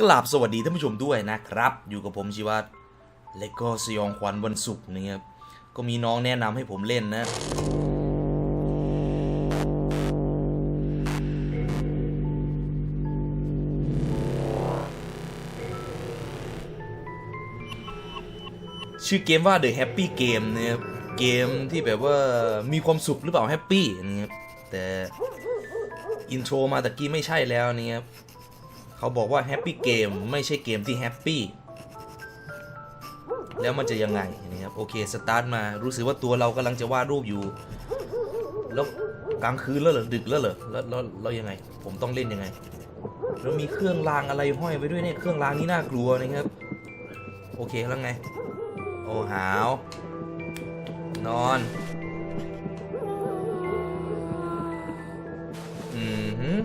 กราบสวัสดีท่านผู้ชมด้วยนะครับ อยู่กับผมชิวัตและก็สยองขวัญวันศุกร์นะครับก็มีน้องแนะนำให้ผมเล่นนะ ชื่อเกมว่า The Happy Game นะครับเกมที่แบบว่ามีความสุขหรือเปล่าแฮปปี้นะครับแต่ อินโทรมาตะกี้ไม่ใช่แล้วนี่ครับ เขาบอกว่าแฮปปี้เกมไม่ใช่เกมที่แฮปปี้แล้วมันจะยังไงนะครับโอเคสตาร์ทมารู้สึกว่าตัวเรากำลังจะวาดรูปอยู่ แล้วกลางคืนแล้วเหรอดึกแล้วเหรอแล้วแล้วแล้วยังไง ผมต้องเล่นยังไงแล้วมีเครื่องรางอะไรห้อยไว้ด้วยเนี่ยเครื่องรางนี่น่ากลัวนะครับ โอเคแล้วไง โอ้หาว นอนอืม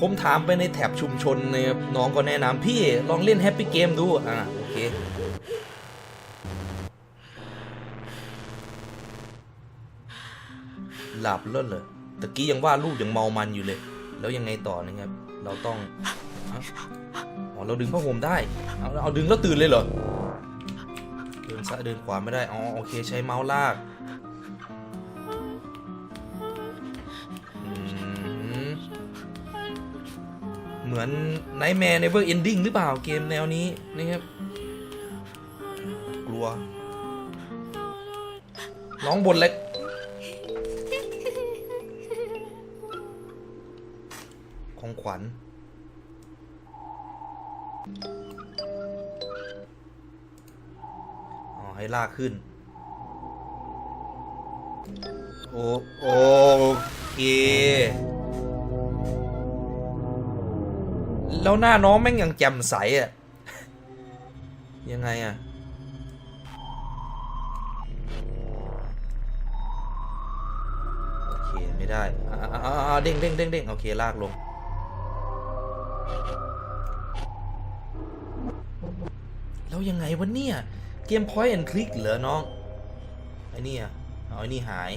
ผมถามไปในแถบชุมชนนะครับน้องก็แนะนำพี่ลองเล่นแฮปปี้เกมดู อ่าโอเคหลับแล้วเหรอตะกี้ยังว่าลูกยังเมามันอยู่เลย แล้วยังไงต่อนะครับ เราต้องอ๋อเราดึงผ้าห่มได้ เอาเอาดึงแล้วตื่นเลยเหรอ เดินซ้ายเดินขวาไม่ได้ อ๋อโอเคใช้เมาส์ลาก เหมือน Nightmare Never Ending หรือเปล่าเกมแนวนี้นะครับกลัว น้องบนเล็กของขวัญอ๋อให้ลากขึ้น โอโอเค แล้วหน้าน้องแม่งยังแจ่มใสอะยังไงอะโอเค ไม่ได้อ่าเด้งเด้งเด้งเด้งโอเค ลากลง แล้วยังไงวะเนี่ย เกม point and click เหรอน้อง ไอ้นี่อะเอาไอ้นี่หาย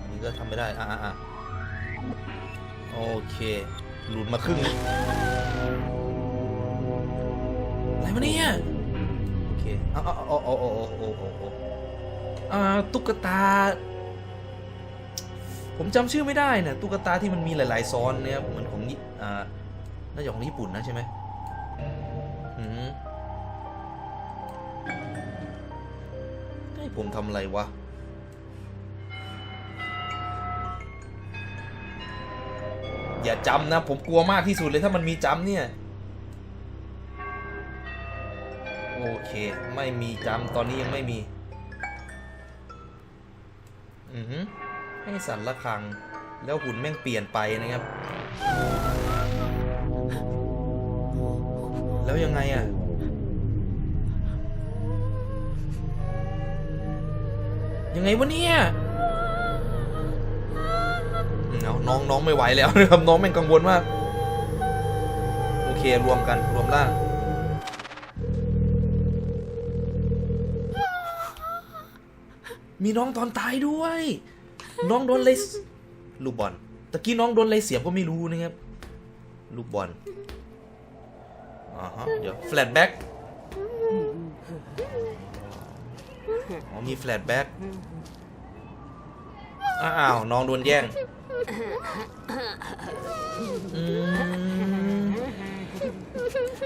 อันนี้ก็ทำไม่ได้ อะอะอะ โอเค หลุดมาครึ่งหนึ่งอะไรวะเนี่ย โอเคเอาเอาเอาเอาเอาเอาเอาเอาเอาอ่าตุ๊กตา ผมจำชื่อไม่ได้นะตุ๊กตาที่มันมีหลาย ๆ ซ้อนเนี่ยเหมือนของญี่อ่าน่าจะของญี่ปุ่นนะใช่ไหมอืมให้ผมทำอะไรวะ อย่าจำนะ ผมกลัวมากที่สุดเลยถ้ามันมีจำเนี่ย โอเค ไม่มีจำตอนนี้ยังไม่มี อือให้สันละคัง แล้วหุ่นแม่งเปลี่ยนไปนะครับ แล้วยังไงอะยังไงวะเนี่ย เน้องน้องไม่ไหวแล้วนะครับน้องแม่งกังวลมากโอเครวมกันรวมร่างมีน้องตอนตายด้วย น้องโดนเลยลูกบอลตะกี้น้องโดนเลยเสียบก็ไม่รู้นะครับลูกบอลอ่าฮะเดี๋ยวแฟลชแบ็กอ๋อมีแฟลชแบ็กอ้าว น้องโดนแย่ง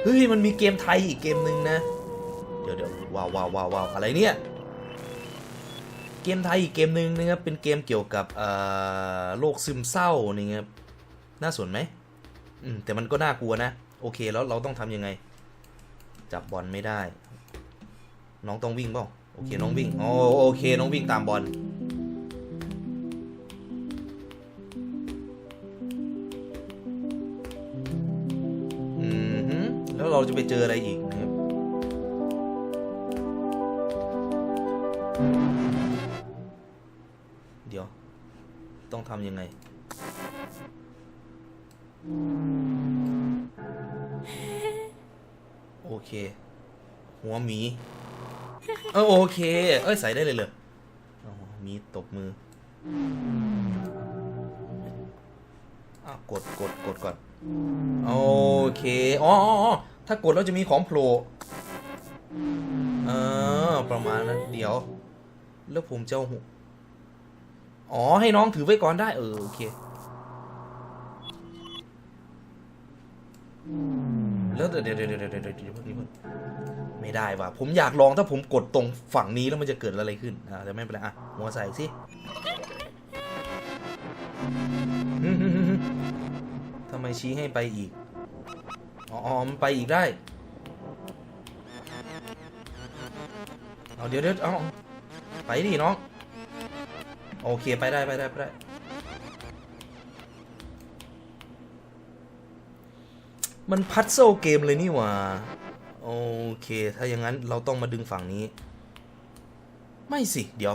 เฮ้ยมันมีเกมไทยอีกเกมหนึ่งนะ เดี๋ยวเดี๋ยวว้าวว้าวว้าวอะไรเนี่ย เกมไทยอีกเกมหนึ่งนะครับ เป็นเกมเกี่ยวกับโรคซึมเศร้านี่ครับ น่าสนไหมอืมแต่มันก็น่ากลัวนะ โอเคแล้วเราต้องทำยังไง จับบอลไม่ได้ น้องต้องวิ่งเปล่าโอเคน้องวิ่งอ๋อโอเคน้องวิ่งตามบอล เราจะไปเจออะไรอีกนะครับเดี๋ยว ต้องทำยังไง โอเค หัวหมี เออโอเค เอ้ย ใส่ได้เลยเลยมีตบมืออะกดกดกดก่อน โอเค อ๋ออ๋อ ถ้ากดแล้วจะมีของโผล่เออประมาณนั้นเดี๋ยว แล้วผมจะเอาหอ๋อ ให้น้องถือไว้ก่อนได้ เออ โอเค แล้วเดี๋ยวเดี๋ยวเดี๋ยวเดี๋ยวเดี๋ยวเดี๋ยวเดี๋ยวไม่ได้ว่ะ ผมอยากลองถ้าผมกดตรงฝั่งนี้แล้วมันจะเกิดอะไรขึ้น อ่าแต่ไม่เป็นไร อะ หัวใส่สิฮึ่มฮึ่มฮึ่มทำไมชี้ให้ไปอีก อ๋อมันไปอีกได้เอาเดี๋ยวเดี๋ยวเอาไปดิน้อง โอเคไปได้ไปได้ไปได้ มันพัซเซลเกมเลยนี่หว่า โอเค ถ้าอย่างนั้นเราต้องมาดึงฝั่งนี้ ไม่สิ เดี๋ยว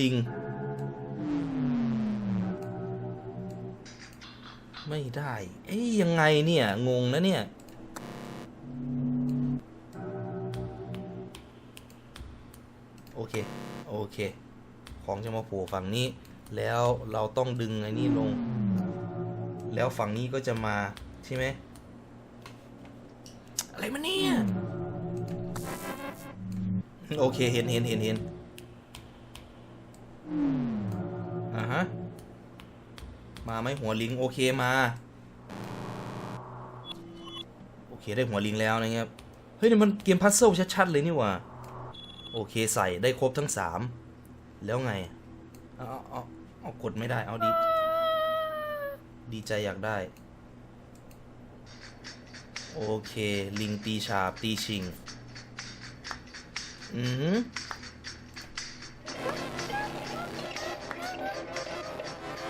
ลิง ไม่ได้ เอ้ยยังไงเนี่ย งงนะเนี่ย โอเค โอเค ของจะมาโผล่ฝั่งนี้ แล้วเราต้องดึงไอ้นี่ลง แล้วฝั่งนี้ก็จะมาใช่ไหม อะไรมาเนี่ย โอเค เห็นเห็นเห็นเห็น มาไหมหัวลิงโอเคมา โอเคได้หัวลิงแล้วนะครับ เฮ้ยนี่มันเกมพัซเซิลชัดๆเลยนี่ว่า โอเคใส่ได้ครบทั้งสามแล้วไง เอาเอาเอาเอากดไม่ได้เอาดี ดีใจอยากได้ โอเค ลิงตีฉาบตีชิง อือ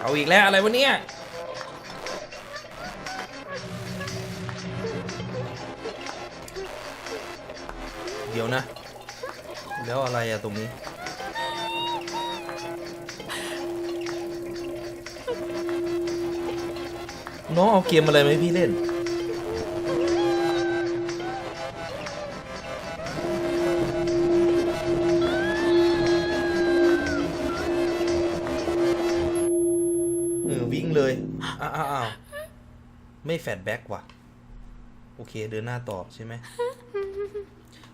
เอาอีกแล้วอะไรวะเนี่ยเดี๋ยวนะ แล้วอะไรอะตรงนี้ น้องเอาเกมอะไรไหมพี่เล่น ไม่แฟดแบ็กว่ะ โอเคเดินหน้าต่อใช่ไหม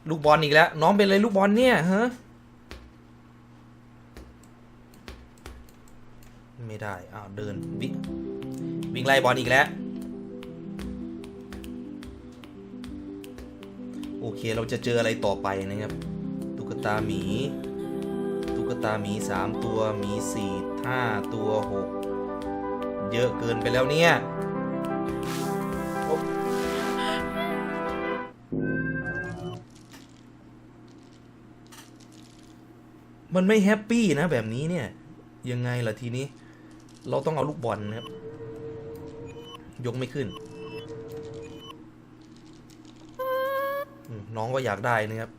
ลูกบอลอีกแล้ว น้องเป็นอะไรลูกบอลเนี่ยฮะไม่ได้ อ้าว เดิน วิ่งวิ่งไล่บอลอีกแล้ว โอเคเราจะเจออะไรต่อไปนะครับ ตุ๊กตาหมี ตุ๊กตาหมีสามตัว หมีสี่ห้าตัวหกเยอะเกินไปแล้วเนี่ย มันไม่แฮปปี้นะแบบนี้เนี่ย ยังไงล่ะทีนี้ เราต้องเอาลูกบอลนะครับ ยกไม่ขึ้น น้องก็อยากได้นะครับ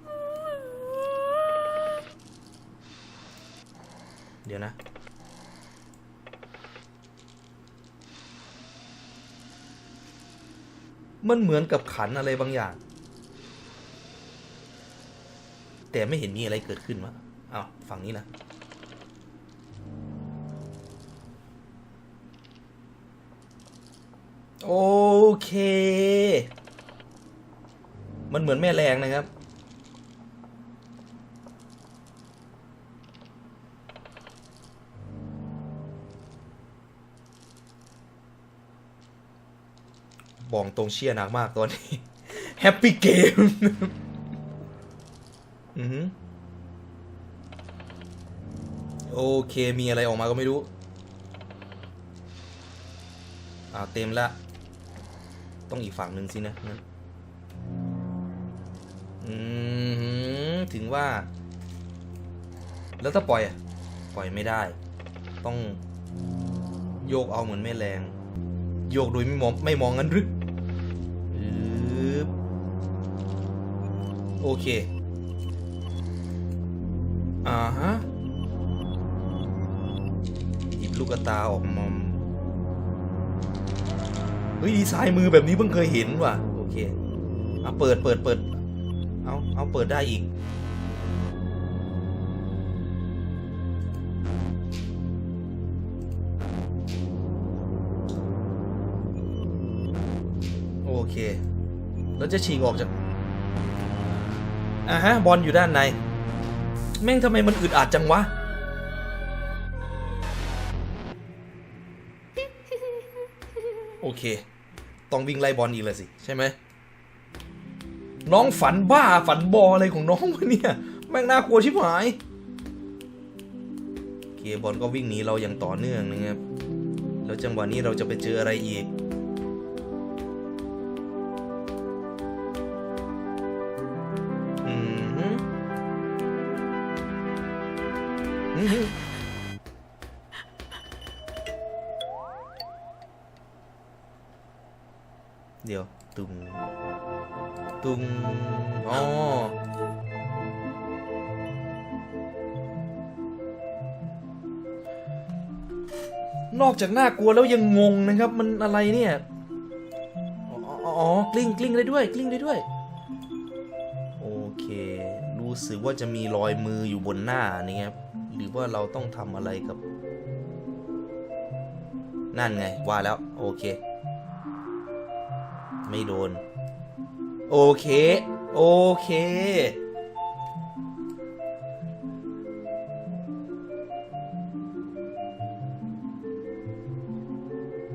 เดี๋ยวนะมันเหมือนกับขันอะไรบางอย่าง แต่ไม่เห็นมีอะไรเกิดขึ้นวะ อ้าวฝั่งนี้นะโอเค มันเหมือนแม่แรงนะครับ บอกตรงเชียร์หนักมากตอนนี้ แฮปปี้เกม อือหือ โอเคมีอะไรออกมาก็ไม่รู้ อ่าเต็มละ ต้องอีกฝั่งหนึ่งสินะงั้นอืมถึงว่า แล้วถ้าปล่อยอะปล่อยไม่ได้ ต้องโยกเอาเหมือนแม่แรง โยกโดยไม่มองไม่มองงั้นหรือโอเค อ่าฮะ ลูกตาออกมอมเฮ้ยดีไซน์มือแบบนี้เพิ่งเคยเห็นว่ะโอเคเอาเปิดเปิดเปิดเอาเอาเปิดได้อีกโอเคแล้วจะฉีกออกจากอะฮะบอลอยู่ด้านใน แม่งทำไมมันอึดอัดจังวะ เค ต้องวิ่งไล่บอลอีกเลยสิ ใช่ไหม น้องฝันบ้าฝันบออะไรของน้องวะเนี่ย แม่งน่ากลัวชิบหายเกบอลก็วิ่งหนีเราอย่างต่อเนื่องนะครับ แล้วจังหวะนี้เราจะไปเจออะไรอีก เดี๋ยวตุงตุงอ๋อนอกจากน่ากลัวแล้วยังงงนะครับ มันอะไรเนี่ยอ๋ออ๋ออ๋อกลิ้งกลิ้งได้ด้วย กลิ้งได้ด้วย โอเค รู้สึกว่าจะมีรอยมืออยู่บนหน้านี่ครับ หรือว่าเราต้องทำอะไรกับ นั่นไง ว่าแล้ว โอเค ไม่โดน โอเค โอเค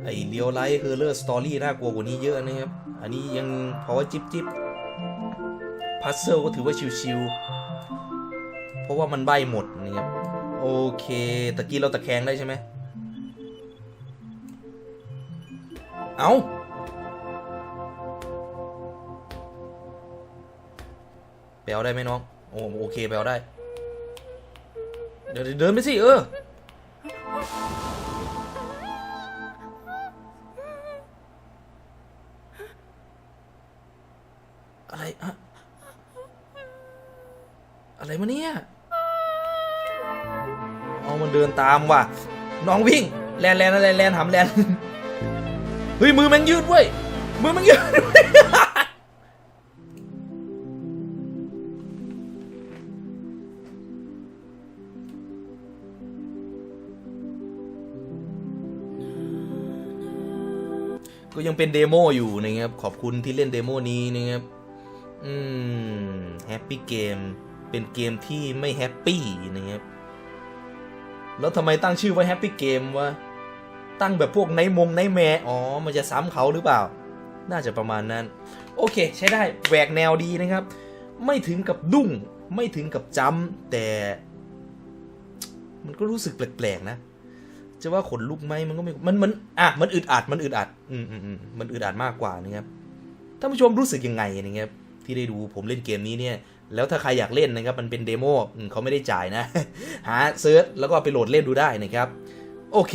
ไอเดียวไลท์คือเลอร์สตอรี่น่ากลัวกว่านี้เยอะนะครับ อันนี้ยังเพอว่าจิบจิบพัซเซิลก็ถือว่าชิวๆ เพราะว่ามันใบหมดนะครับ โอเค ตะกี้เราตะแคงได้ใช่ไหมเอา แปลได้ไหมน้อง โอ้โอเคแปลได้ เดี๋ยวเดินไปสิเออ อะไรอะอะไรมาเนี่ย เอามันเดินตามว่ะ น้องวิ่ง แลนแลนอะไรแลนทำแลน เฮ้ยมือมันยืดเว้ย มือมันยืด ก็ยังเป็นเดโมอยู่นะครับ ขอบคุณที่เล่นเดโมนี้นะครับ อืมแฮปปี้เกมเป็นเกมที่ไม่แฮปปี้นะครับ แล้วทำไมตั้งชื่อว่าแฮปปี้เกมวะ ตั้งแบบพวกไนมงไนแมอ๋อ มันจะซ้ำเขาหรือเปล่า น่าจะประมาณนั้น โอเค ใช้ได้แหวกแนวดีนะครับ ไม่ถึงกับดุ้ง ไม่ถึงกับจำแต่ มันก็รู้สึกแปลกๆนะ จะว่าขนลุกไหมมันก็ไม่มันมันอะมันอึดอัดมันอึดอัด อืมอืมอืมมันอึดอัดมากกว่านะครับท่านผู้ชมรู้สึกยังไงนะครับที่ได้ดูผมเล่นเกมนี้เนี่ย แล้วถ้าใครอยากเล่นนะครับมันเป็นเดโมเขาไม่ได้จ่ายนะ หาเซิร์ชแล้วก็ไปโหลดเล่นดูได้นะครับ โอเค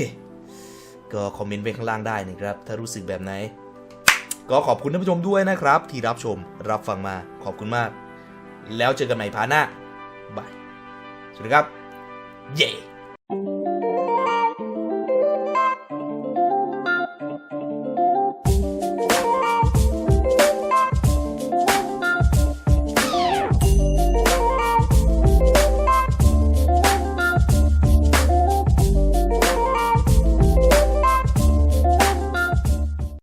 ก็คอมเมนต์ไว้ข้างล่างได้นะครับ ถ้ารู้สึกแบบไหน ก็ขอบคุณท่านผู้ชมด้วยนะครับ ที่รับชมรับฟังมาขอบคุณมาก แล้วเจอกันใหม่พาร์ทหน้าบายสวัสดีครับ เย้